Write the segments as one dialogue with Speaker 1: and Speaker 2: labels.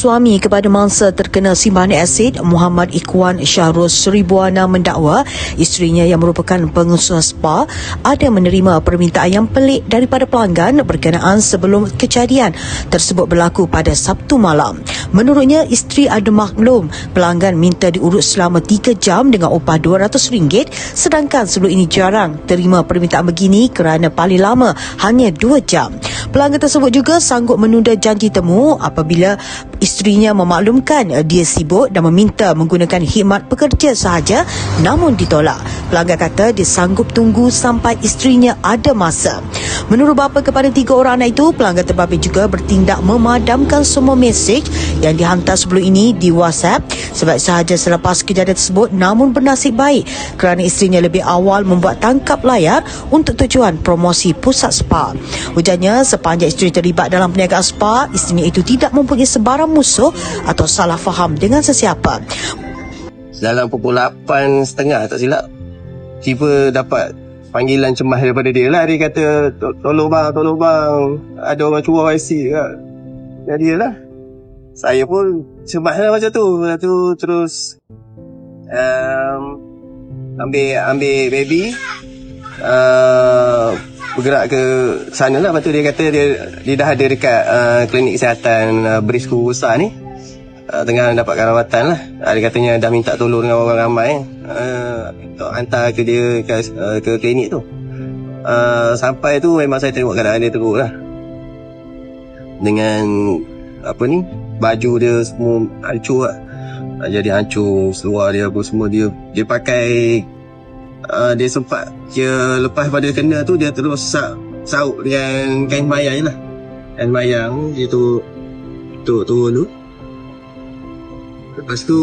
Speaker 1: suami kepada mangsa terkena simpanan asid Muhammad Ikwan Syahrul Seribuana mendakwa isterinya yang merupakan pengusaha spa ada menerima permintaan yang pelik daripada pelanggan berkenaan sebelum kejadian tersebut berlaku pada Sabtu malam. Menurutnya, isteri ada maklum pelanggan minta diurut selama 3 jam dengan upah RM200 sedangkan sebelum ini jarang terima permintaan begini kerana paling lama hanya 2 jam. Pelanggan tersebut juga sanggup menunda janji temu apabila isterinya memaklumkan eh, dia sibuk dan meminta menggunakan khidmat pekerja sahaja namun ditolak. Pelanggan kata dia sanggup tunggu sampai isterinya ada masa. Menurut bapa kepada tiga orang anak itu, pelanggan terbabit juga bertindak memadamkan semua mesej yang dihantar sebelum ini di WhatsApp sebab sahaja selepas kejadian tersebut namun bernasib baik kerana isterinya lebih awal membuat tangkap layar untuk tujuan promosi pusat spa. Ujarnya sepanjang isteri terlibat dalam perniagaan spa, isterinya itu tidak mempunyai sebarang musuh atau salah faham dengan sesiapa.
Speaker 2: dalam pukul 8.30 tak silap tiba dapat panggilan cemas daripada dia lah. Dia kata "To- tolong bang tolong bang. Ada orang cuba IC kat jadi lah. Saya pun cemas lah macam tu. Lepas tu terus um, ambil ambil baby uh, bergerak ke sana lah. Lepas tu dia kata dia, dia dah ada dekat uh, klinik kesihatan uh, Berisku Besar ni uh, tengah dapatkan rawatan lah. Uh, dia katanya dah minta tolong dengan orang ramai uh, untuk hantar ke dia ke, uh, ke klinik tu. Uh, sampai tu memang saya tengok keadaan dia teruk lah. Dengan apa ni baju dia semua hancur lah. Uh, jadi hancur seluar dia apa semua dia dia pakai uh, dia sempat dia lepas pada kena tu dia terus sa, sauk dengan kain mayang je lah. Kain mayang dia tu tu tu. Lepas tu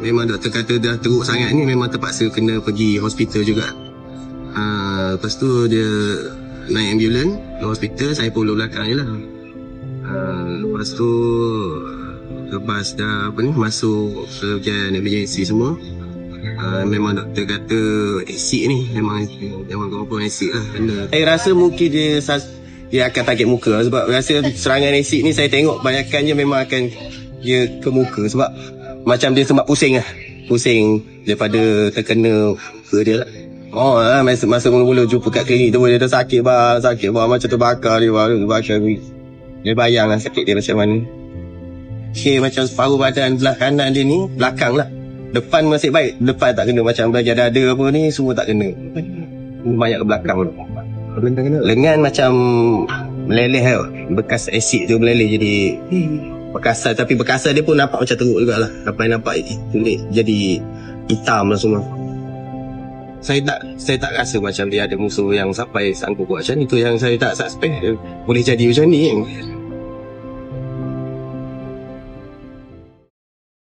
Speaker 2: memang doktor kata dah teruk sangat ni memang terpaksa kena pergi hospital juga. Uh, lepas tu dia naik ambulans ke hospital saya pun belakang je lah. Uh, lepas tu lepas dah apa ni masuk ke bahagian emergency semua uh, memang doktor kata acid ni memang memang confirm acid lah kena. Saya rasa mungkin dia dia akan target muka lah sebab rasa serangan acid ni saya tengok banyakkannya memang akan dia ke muka sebab macam dia sempat pusing lah pusing daripada terkena muka dia lah Oh lah, masa, masa mula-mula jumpa kat klinik tu dia dah sakit bang, sakit bang macam terbakar dia bang, terbakar ni. Dia bayang lah sakit dia macam mana. Okay, macam separuh badan belah kanan dia ni, belakang lah. Depan masih baik, depan tak kena macam belajar dada apa ni, semua tak kena. Banyak ke belakang tu.
Speaker 3: Lengan
Speaker 2: macam meleleh tau. Bekas asid tu meleleh jadi bekasan. Tapi bekasan dia pun nampak macam teruk jugalah. Sampai nampak kulit jadi hitam lah semua. Saya tak saya tak rasa macam dia ada musuh yang sampai sanggup buat macam. Itu yang saya tak suspect. Boleh jadi macam ni kan.